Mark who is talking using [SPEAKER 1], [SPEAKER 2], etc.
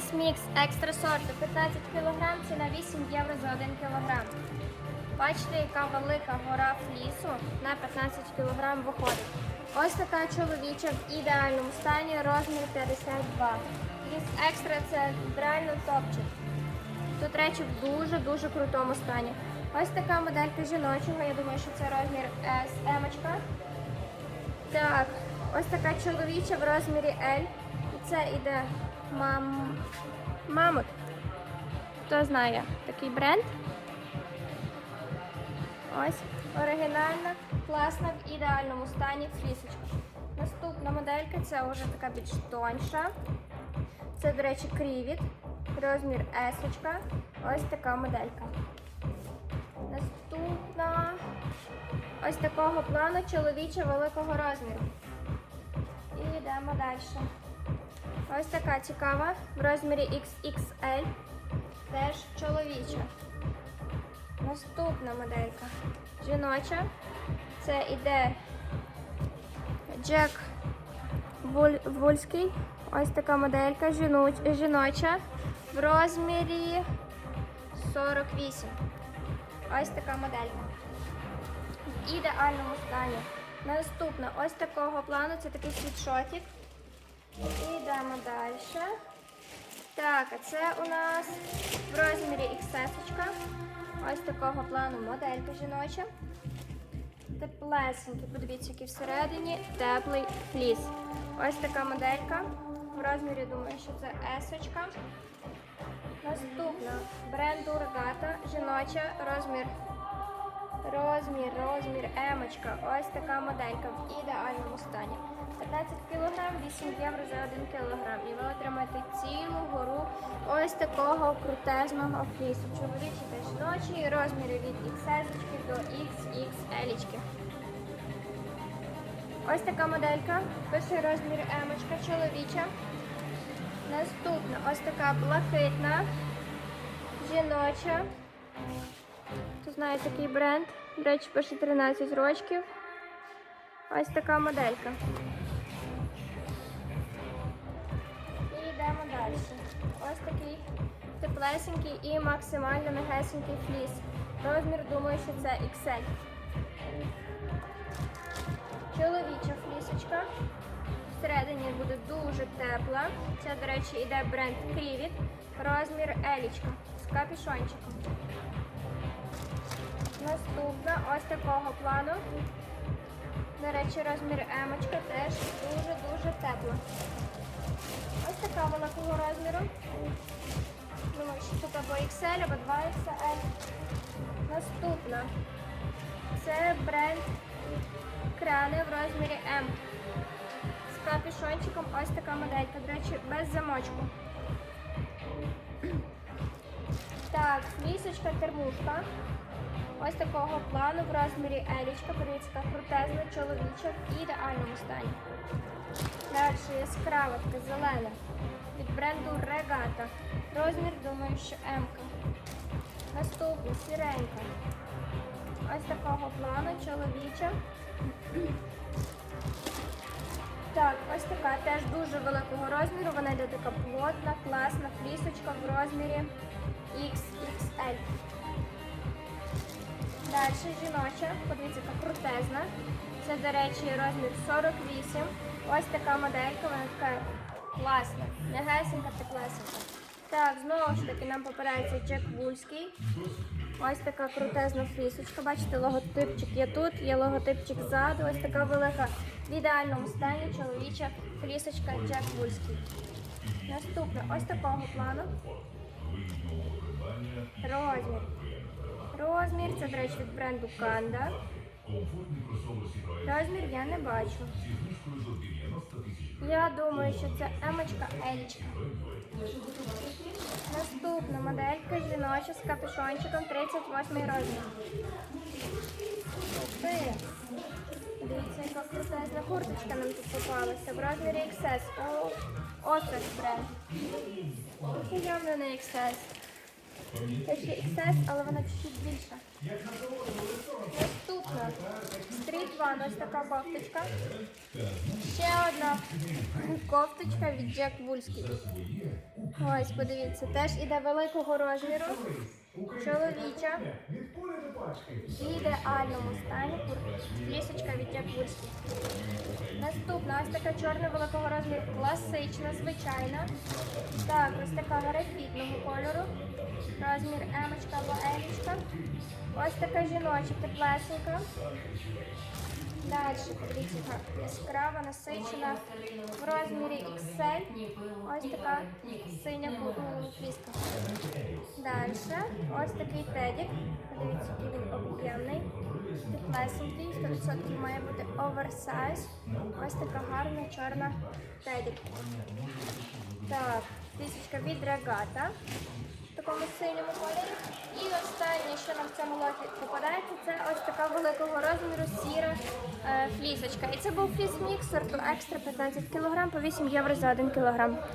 [SPEAKER 1] Фліс мікс екстра сорту 15 кг, ціна 8 євро за 1 кг. Бачите, яка велика гора флісу на 15 кг виходить. Ось така чоловіча в ідеальному стані, розмір 52. Фліс екстра це реально топчик. Тут речі в дуже-дуже крутому стані. Ось така моделька жіночого, я думаю, що це розмір M. Так, ось така чоловіча в розмірі L. І це іде мам... мамут. Хто знає такий бренд? Ось оригінальна, класна в ідеальному стані флісочка. Наступна моделька це вже така більш тоньша. Це, до речі, крівіт, розмір S. Ось така моделька. Наступна ось такого плану чоловіча великого розміру. І йдемо далі. Ось така цікава в розмірі XXL. Теж чоловіча. Наступна моделька. Жіноча. Це іде Джек Вульський. Ось така моделька жіноча в розмірі 48. Ось така моделька. В ідеальному стані. Наступна ось такого плану це такий світшотик. І йдемо далі. Так, а це у нас в розмірі XS. Ось такого плану моделька жіноча. Теплесенький, подивіться, який всередині теплий фліс. Ось така моделька. В розмірі, думаю, що це S. Наступна бренду Регата, жіноча, розмір, розмір, розмір, емочка. Ось така моделька в ідеальному стані. 15 кг, 8 євро за 1 кг. І ви отримаєте цілу гору ось такого крутезного флісу. Чоловічі та жіночі, розміри від XS до XXL. Ось така моделька. Пише розмір емочка, чоловіча. Наступна ось така блакитна, жіноча. Хто знає такий бренд. До речі, пише 13 рочків. Ось така моделька. І йдемо далі. Ось такий теплесенький і максимально мягесенький фліс. Розмір, думаю, що це XL. Чоловіча флісочка. Всередині буде дуже тепла. Це, до речі, іде бренд Крівіт. Розмір Елічка з капюшончиком. Наступна ось такого плану. До речі, розмір емочка теж дуже-дуже тепла. Ось така великого розміру. Думаю, що тут або XL, або 2XL. Наступна. Це бренд крани в розмірі М. З капюшончиком ось така моделька. До речі, без замочку. Так, флісочка термушка. Ось такого плану в розмірі Елічка. Подивіться, крутезна чоловіча в ідеальному стані. Далі яскрава зелена від бренду Регата. Розмір, думаю, що М. Наступна сіренька. Ось такого плану чоловіча. Так, ось така теж дуже великого розміру. Вона йде така плотна, класна флісочка в розмірі XXL. Далі жіноча, подивіться, яка крутезна. Це, до речі, розмір 48. Ось така моделька, вона така класна. Не Мягесенька, теплесенька. Так, знову ж таки нам попирається Джек Вульський. Ось така крутезна флісочка. Бачите, логотипчик є тут, є логотипчик ззаду. Ось така велика в ідеальному стані чоловіча флісочка Джек Вульський. Наступна ось такого плану. Розмір. Розмір, це, до речі, від бренду Канда. Розмір я не бачу. Я думаю, що це емочка Елічка. Наступна моделька жіноча з капюшончиком 38 розмір. Дивіться, яка крутезна курточка нам тут попалася. В розмірі XS. Це бренд. Це явно не XS. Це ще XS, але вона чуть-чуть більша. Наступна. Street One, ось така кофточка. Ще одна кофточка від Джек Вульський. Ось, подивіться, теж іде великого розміру. Чоловіча. В ідеальному стані флісочка від Якутські. Наступна ось така чорна великого розміру, класична, звичайна. Так, ось така графітного кольору. Розмір емочка або елічка. Ось така жіноча, теплесенька. Далі, подивіться, яка яскрава, насичена в розмірі XL. Ось така синя ку- Далі, ось такий тедік. Подивіться, який він об'ємний. Теплесенький, 100% має бути оверсайз. Ось така гарна чорна тедік. Так, флісочка від регата такому синьому кольорі. І останнє, що нам в цьому лоті попадається, це ось така великого розміру сіра е, флісочка. І це був фліс-міксер, то екстра 15 кг по 8 євро за 1 кг.